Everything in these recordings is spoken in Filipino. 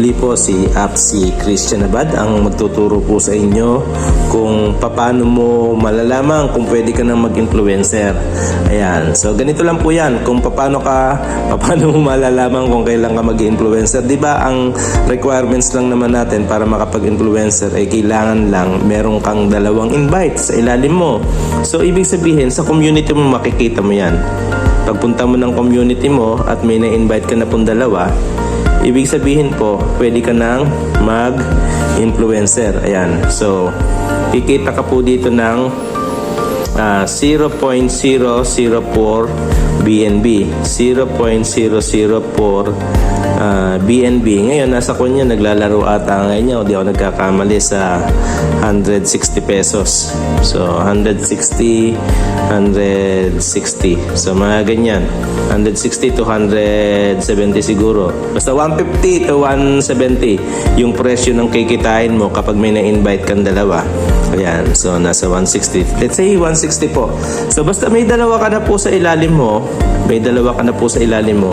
Muli po si Apsi Christian Abad ang magtuturo po sa inyo kung paano mo malalaman kung pwede ka nang mag-influencer. Ayan. So ganito lang po 'yan kung paano ka paano mo malalaman kung kailan ka mag-influencer. 'Di ba ang requirements lang naman natin para makapag-influencer ay kailangan lang meron kang dalawang invite sa ilalim mo. So ibig sabihin sa community mo makikita mo 'yan. Pagpunta mo ng community mo at may na-invite ka na pong dalawa, Ibig sabihin po, pwede ka nang mag-influencer. Ayan. So, kikita ka po dito ng ah, 0.004 BNB. 0.004 ah, BNB. Ngayon, nasa kunya, naglalaro ata ngayon niya. O di ako nagkakamali sa 160 pesos. So, 160, 160. So, mga ganyan. 160 to 170 siguro. Basta 150 to 170 yung presyo ng kikitain mo kapag may na-invite kang dalawa. Ayan, so nasa 160. Let's say 160 po. So basta may dalawa ka na po sa ilalim mo, may dalawa ka na po sa ilalim mo.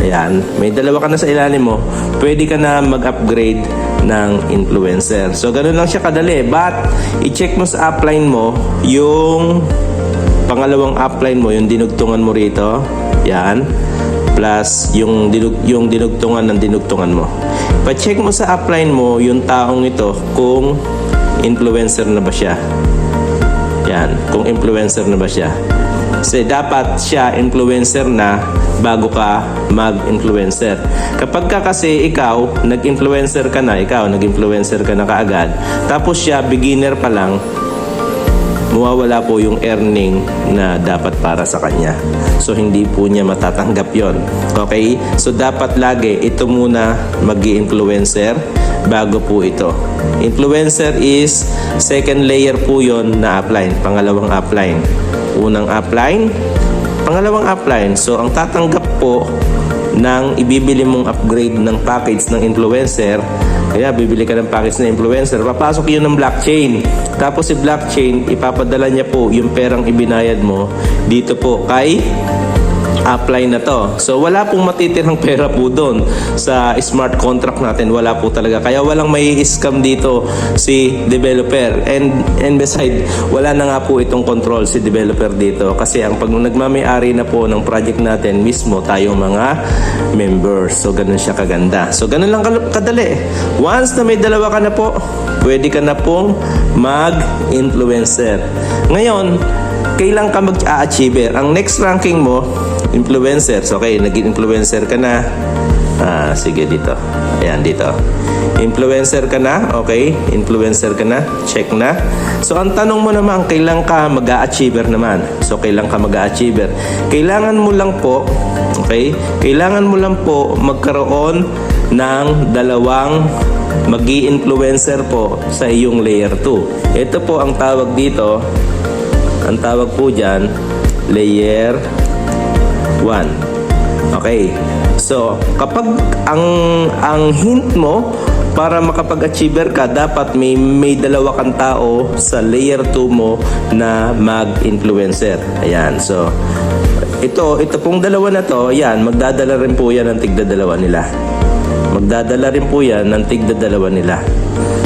Ayan, may dalawa ka na sa ilalim mo, pwede ka na mag-upgrade ng influencer. So ganun lang siya kadali. But i-check mo sa upline mo yung pangalawang upline mo, yung dinugtungan mo rito. Yan. Plus yung, dinug, yung dinugtungan ng dinugtungan mo. Pa-check mo sa upline mo yung taong ito kung influencer na ba siya. Yan. Kung influencer na ba siya. Kasi dapat siya influencer na bago ka mag-influencer. Kapag ka kasi ikaw, nag-influencer ka na, ikaw, nag-influencer ka na kaagad, tapos siya, beginner pa lang, mawawala po yung earning na dapat para sa kanya. So, hindi po niya matatanggap yon. Okay? So, dapat lagi ito muna mag influencer bago po ito. Influencer is second layer po yon na upline. Pangalawang upline. Unang upline, pangalawang upline. So, ang tatanggap po ng ibibili mong upgrade ng package ng influencer kaya bibili ka ng package na influencer, papasok yun ng blockchain. Tapos si blockchain, ipapadala niya po yung perang ibinayad mo dito po kay upline na to. So wala pong matitirang pera po doon sa smart contract natin. Wala po talaga. Kaya walang may scam dito si developer. And, and beside, wala na nga po itong control si developer dito. Kasi ang pag nagmamayari na po ng project natin mismo tayong mga members. So ganun siya kaganda. So ganun lang kadali. Once na may dalawa ka na po, pwede ka na pong mag-influencer. Ngayon, kailan ka mag-achiever? Ang next ranking mo, influencers. Okay, naging influencer ka na. Ah, sige dito. Ayan, dito. Influencer ka na, okay? Influencer ka na, check na. So, ang tanong mo naman, kailan ka mag-achiever naman? So, kailan ka mag-achiever? Kailangan mo lang po, okay? Kailangan mo lang po magkaroon ng dalawang mag influencer po sa iyong layer 2. Ito po ang tawag dito, ang tawag po dyan, layer 1. Okay. So, kapag ang ang hint mo para makapag-achiever ka, dapat may may dalawa kang tao sa layer 2 mo na mag-influencer. Ayan. So, ito, ito pong dalawa na to, yan, magdadala rin po yan ng tigda dalawa nila. Magdadala rin po yan ng tigda dalawa nila.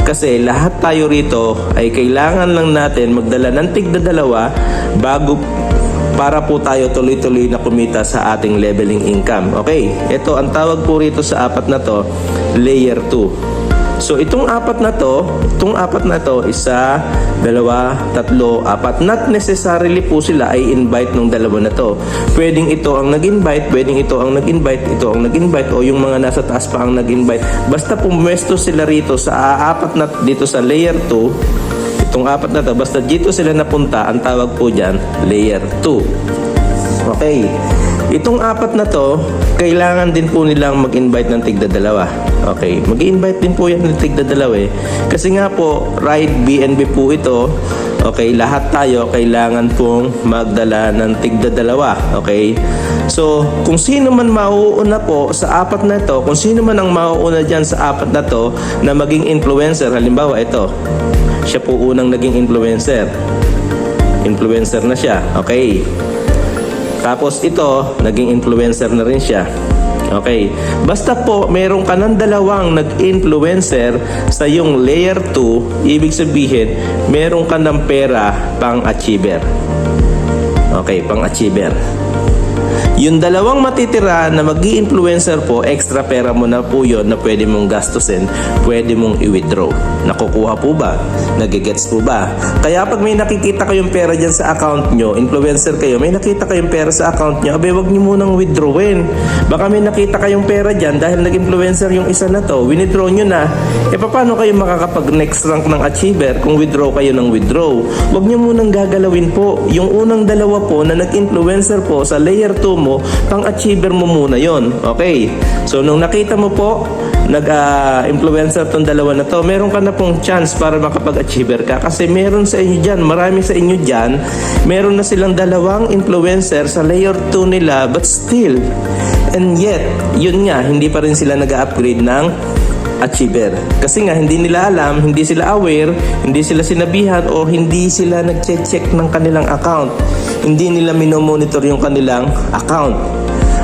Kasi lahat tayo rito ay kailangan lang natin magdala ng tigda dalawa bago para po tayo tuloy-tuloy na kumita sa ating leveling income. Okay, ito ang tawag po rito sa apat na to, layer 2. So itong apat na to, itong apat na to, isa, dalawa, tatlo, apat. Not necessarily po sila ay invite ng dalawa na to. Pwedeng ito ang nag-invite, pwedeng ito ang nag-invite, ito ang nag-invite, o yung mga nasa taas pa ang nag-invite. Basta pumwesto sila rito sa apat na dito sa layer 2, itong apat na to, basta dito sila napunta, ang tawag po dyan, layer 2. Okay. Itong apat na to, kailangan din po nilang mag-invite ng tigda dalawa. Okay. Mag-invite din po yan ng tigda dalawa eh. Kasi nga po, ride BNB po ito. Okay, lahat tayo kailangan pong magdala ng tigda dalawa. Okay? So, kung sino man mauuna po sa apat na to, kung sino man ang mauuna dyan sa apat na to na maging influencer, halimbawa ito, siya po unang naging influencer. Influencer na siya. Okay. Tapos ito, naging influencer na rin siya. Okay. Basta po, meron ka ng dalawang nag-influencer sa yung layer 2, ibig sabihin, meron ka ng pera pang achiever. Okay, pang achiever. Yung dalawang matitira na mag influencer po, extra pera mo na po yun na pwede mong gastusin, pwede mong i-withdraw. Nakukuha po ba? Nagigets po ba? Kaya pag may nakikita kayong pera dyan sa account nyo, influencer kayo, may nakita kayong pera sa account nyo, abay wag nyo munang withdrawin. Baka may nakita kayong pera dyan dahil nag-influencer yung isa na to, withdraw nyo na. E paano kayo makakapag next rank ng achiever kung withdraw kayo ng withdraw? Wag nyo munang gagalawin po. Yung unang dalawa po na nag-influencer po sa layer 2 mo, pang achiever mo muna yon. Okay. So nung nakita mo po, nag-influencer tong dalawa na to, meron ka na pong chance para makapag-achiever ka. Kasi meron sa inyo dyan, marami sa inyo dyan, meron na silang dalawang influencer sa layer 2 nila, but still, and yet, yun nga, hindi pa rin sila nag-upgrade ng achiever. Kasi nga, hindi nila alam, hindi sila aware, hindi sila sinabihan, o hindi sila nag-check ng kanilang account. Hindi nila minomonitor yung kanilang account.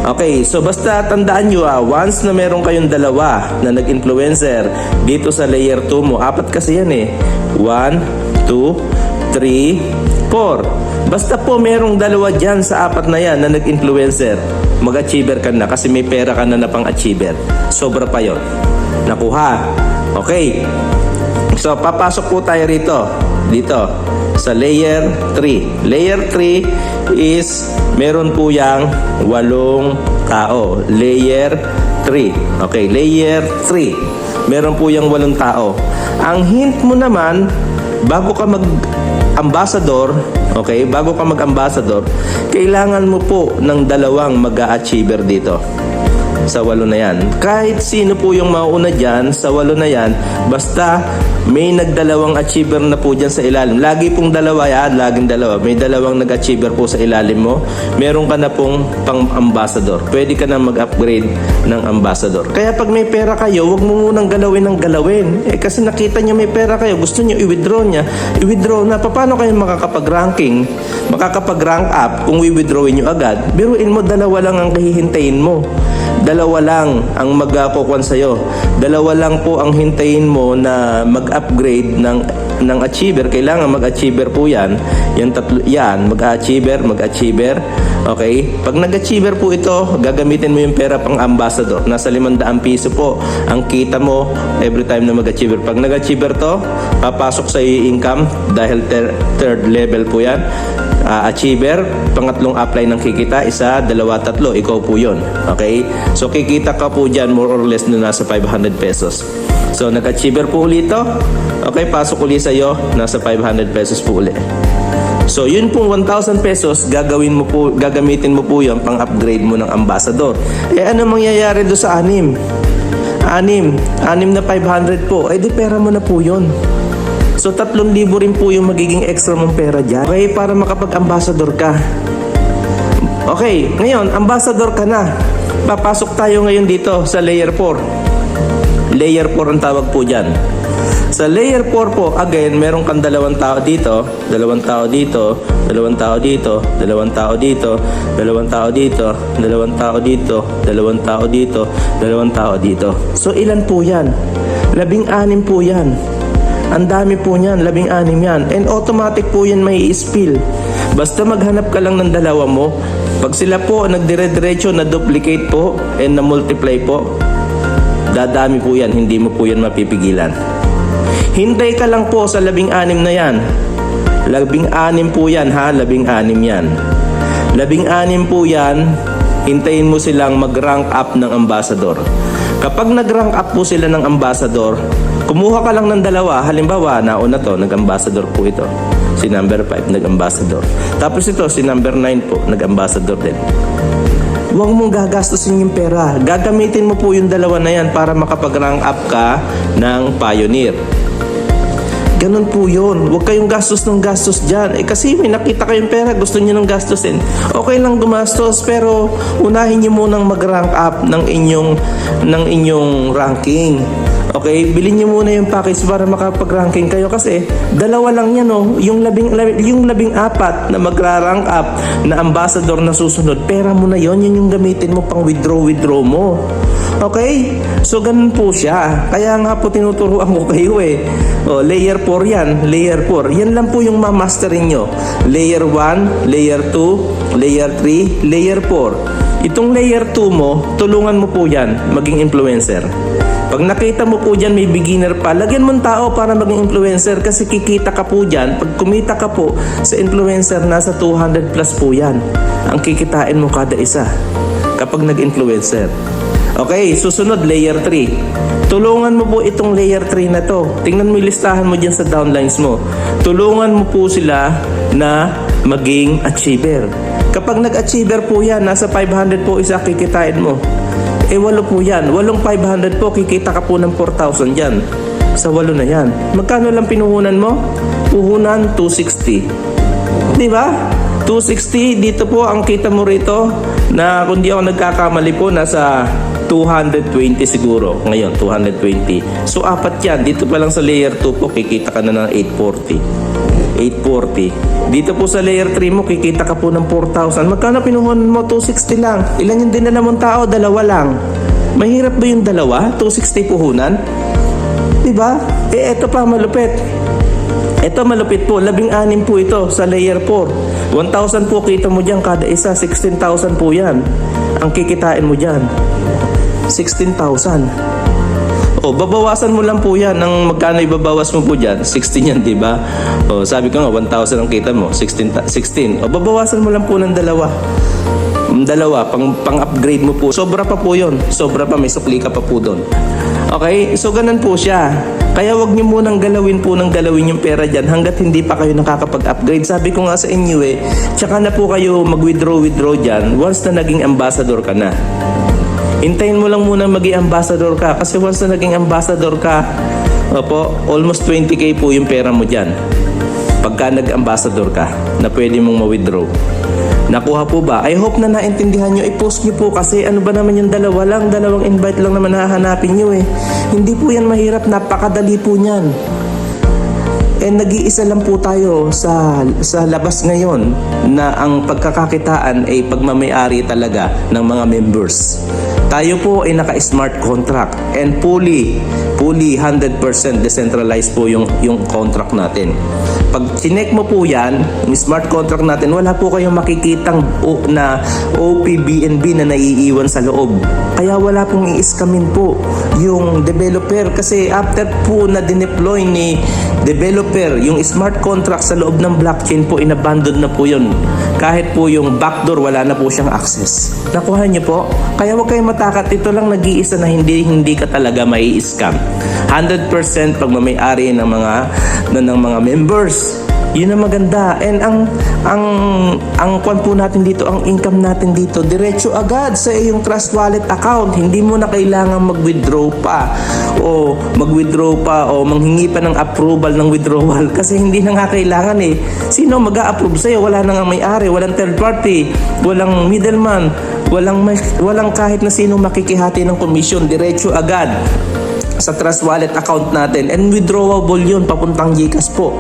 Okay, so basta tandaan nyo ah, once na meron kayong dalawa na nag-influencer dito sa layer 2 mo, apat kasi yan eh. 1, 2, 3, 4. Basta po merong dalawa dyan sa apat na yan na nag-influencer, mag-achiever ka na kasi may pera ka na na pang-achiever. Sobra pa yon. Nakuha. Okay. So, papasok po tayo rito. Dito. Sa layer 3. Layer 3 is meron po yang walong tao. Layer 3. Okay, layer 3. Meron po yang walong tao. Ang hint mo naman, bago ka mag ambassador, okay, bago ka mag-ambassador, kailangan mo po ng dalawang mag-achiever dito sa walo na yan. Kahit sino po yung mauna dyan sa walo na yan, basta may nagdalawang achiever na po dyan sa ilalim. Lagi pong dalawa yan, laging dalawa. May dalawang nag-achiever po sa ilalim mo. Meron ka na pong pang-ambassador. Pwede ka na mag-upgrade ng ambassador. Kaya pag may pera kayo, wag mo munang galawin ng galawin. Eh, kasi nakita nyo may pera kayo, gusto nyo i-withdraw niya, i-withdraw na. Paano kayo makakapag-ranking? Makakapag-rank up kung i-withdrawin nyo agad? Biruin mo, dalawa lang ang kahihintayin mo dalawa lang ang magkukuan sa'yo. Dalawa lang po ang hintayin mo na mag-upgrade ng ng achiever. Kailangan mag-achiever po yan. Yan, tatlo, yan mag-achiever, mag-achiever. Okay? Pag nag-achiever po ito, gagamitin mo yung pera pang ambassador. Nasa 500 piso po ang kita mo every time na mag-achiever. Pag nag-achiever to, papasok sa iyo income dahil ter- third level po yan uh, achiever, pangatlong apply ng kikita, isa, dalawa, tatlo, ikaw po yon Okay? So, kikita ka po dyan more or less na nasa 500 pesos. So, nag-achiever po ulit ito. Okay, pasok ulit sa'yo, nasa 500 pesos po ulit. So, yun pong 1,000 pesos, gagawin mo po, gagamitin mo po yun pang upgrade mo ng ambassador. Eh, ano mangyayari do sa anim? Anim. Anim na 500 po. Eh, di pera mo na po yun. So 3,000 rin po yung magiging extra mong pera dyan. Okay, para makapag-ambassador ka. Okay, ngayon, ambassador ka na. Papasok tayo ngayon dito sa layer 4. Layer 4 ang tawag po dyan. Sa layer 4 po, again, meron kang dalawang tao dito, dalawang tao dito, dalawang tao dito, dalawang tao dito, dalawang tao dito, dalawang tao dito, dalawang tao dito, dalawang tao dito. So, ilan po yan? Labing anim po yan. Ang dami po niyan, labing anim yan. And automatic po yan may spill. Basta maghanap ka lang ng dalawa mo. Pag sila po nagdire-diretso na duplicate po and na multiply po, dadami po yan, hindi mo po yan mapipigilan. Hintay ka lang po sa labing anim na yan. Labing anim po yan ha, labing anim yan. Labing anim po yan, hintayin mo silang mag-rank up ng ambassador. Kapag nag-rank up po sila ng ambassador, Kumuha ka lang ng dalawa, halimbawa, nauna to, nag-ambassador po ito. Si number 5, nag-ambassador. Tapos ito, si number 9 po, nag-ambassador din. Huwag mong gagastusin yung pera. Gagamitin mo po yung dalawa na yan para makapag-rank up ka ng pioneer. Ganun po yun. Huwag kayong gastos ng gastos dyan. Eh kasi may nakita kayong pera, gusto niyo ng gastusin. Okay lang gumastos, pero unahin niyo munang mag-rank up ng inyong, ng inyong ranking. Okay, bilhin niyo muna yung package para makapag-ranking kayo kasi dalawa lang yan oh. Yung labing, labi- yung labing apat na magra-rank up na ambassador na susunod, pera mo na yon yun yung gamitin mo pang withdraw-withdraw mo. Okay? So, ganun po siya. Kaya nga po tinuturuan ko kayo eh. O, layer 4 yan. Layer 4. Yan lang po yung mamasterin nyo. Layer 1, layer 2, layer 3, layer 4. Itong layer 2 mo, tulungan mo po yan maging influencer. Pag nakita mo po dyan may beginner pa, lagyan mo tao para maging influencer kasi kikita ka po dyan. Pag kumita ka po sa influencer, nasa 200 plus po yan. Ang kikitain mo kada isa kapag nag-influencer. Okay, susunod layer 3. Tulungan mo po itong layer 3 na to. Tingnan mo yung listahan mo dyan sa downlines mo. Tulungan mo po sila na maging achiever. Kapag nag-achiever po yan, nasa 500 po isa kikitain mo. Eh walo po yan. Walong 500 po, kikita ka po ng 4,000 dyan. Sa walo na yan. Magkano lang pinuhunan mo? Puhunan 260. Di ba? 260 dito po ang kita mo rito na kung di ako nagkakamali po nasa 220 siguro ngayon 220 so apat yan dito pa lang sa layer 2 po kikita ka na ng 840 840 dito po sa layer 3 mo kikita ka po ng 4,000 magkano pinuhunan mo? 260 lang. Ilan yung dinala mong tao? Dalawa lang. Mahirap ba yung dalawa? 260 puhunan? Di ba eh eto pa malupit. Ito malupit po, labing anim po ito sa layer 4. 1,000 po kita mo dyan. Kada isa, 16,000 po yan. Ang kikitain mo dyan. 16,000. O, babawasan mo lang po yan ng magkano ibabawas mo po dyan. 16 yan, di ba? O, sabi ko nga, 1,000 ang kita mo. 16, ta- 16. O, babawasan mo lang po ng dalawa. Dalawa, pang, pang-upgrade mo po. Sobra pa po yon Sobra pa, may supli ka pa po doon. Okay? So, ganun po siya. Kaya wag niyo munang galawin po ng galawin yung pera dyan hanggat hindi pa kayo nakakapag-upgrade. Sabi ko nga sa inyo eh, tsaka na po kayo mag-withdraw-withdraw dyan once na naging ambassador ka na. Hintayin mo lang muna maging ambassador ka kasi once na naging ambassador ka, opo, almost 20k po yung pera mo dyan. Pagka nag-ambassador ka na pwede mong ma-withdraw. Nakuha po ba? I hope na naintindihan nyo. I-post nyo po kasi ano ba naman yung dalawa lang, dalawang invite lang naman hahanapin nyo eh. Hindi po yan mahirap, napakadali po niyan. And nag-iisa lang po tayo sa sa labas ngayon na ang pagkakakitaan ay pagmamayari talaga ng mga members. Tayo po ay naka-smart contract and fully fully 100% decentralized po yung yung contract natin. Pag chinek mo po yan, yung smart contract natin, wala po kayong makikitang o, na OPBNB na naiiwan sa loob. Kaya wala pong i-scamin po yung developer kasi after po na dineploy ni developer yung smart contract sa loob ng blockchain po inabandon na po yun. Kahit po yung backdoor wala na po siyang access. Nakuha niyo po? Kaya huwag kayong matakat. Ito lang nag-iisa na hindi hindi ka talaga mai scam 100% pagmamayari ng mga ng mga members. Yun ang maganda. And ang ang ang kwan po natin dito, ang income natin dito, diretso agad sa iyong Trust Wallet account. Hindi mo na kailangan mag-withdraw pa o mag-withdraw pa o manghingi pa ng approval ng withdrawal kasi hindi na nga kailangan eh. Sino mag-a-approve sa'yo? Wala na nga may-ari, walang third party, walang middleman, walang walang kahit na sino makikihati ng commission, diretso agad sa Trust Wallet account natin and withdrawable yun papuntang GCash po.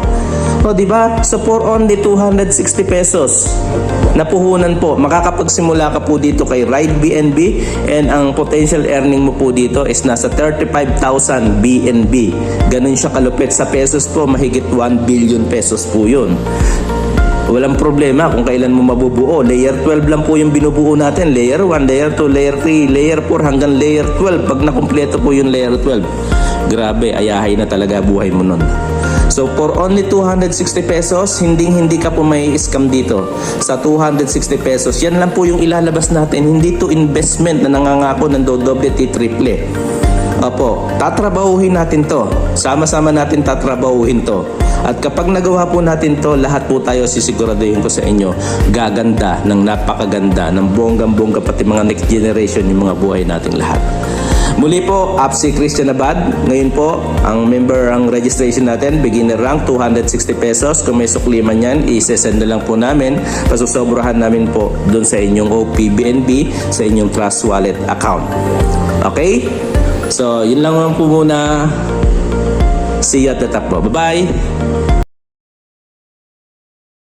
O di ba? So for only 260 pesos na puhunan po, makakapagsimula ka po dito kay Ride BNB and ang potential earning mo po dito is nasa 35,000 BNB. Ganun siya kalupit sa pesos po, mahigit 1 billion pesos po yun. Walang problema kung kailan mo mabubuo. Layer 12 lang po yung binubuo natin. Layer 1, layer 2, layer 3, layer 4 hanggang layer 12. Pag nakumpleto po yung layer 12, grabe, ayahay na talaga buhay mo nun. So for only 260 pesos, hindi hindi ka po may scam dito. Sa 260 pesos, yan lang po yung ilalabas natin. Hindi to investment na nangangako ng dodoble triple. Opo, tatrabahuhin natin to. Sama-sama natin tatrabahuhin to. At kapag nagawa po natin to, lahat po tayo sisiguraduhin ko sa inyo, gaganda ng napakaganda, ng bonggang-bongga pati mga next generation yung mga buhay nating lahat. Muli po, APSI Christian Abad. Ngayon po, ang member ang registration natin, beginner rank, 260 pesos. Kung may sukli man yan, isesend na lang po namin. Pasusobrahan namin po doon sa inyong OPBNB, sa inyong Trust Wallet account. Okay? So, yun lang po muna. See you at the top po. Bye-bye!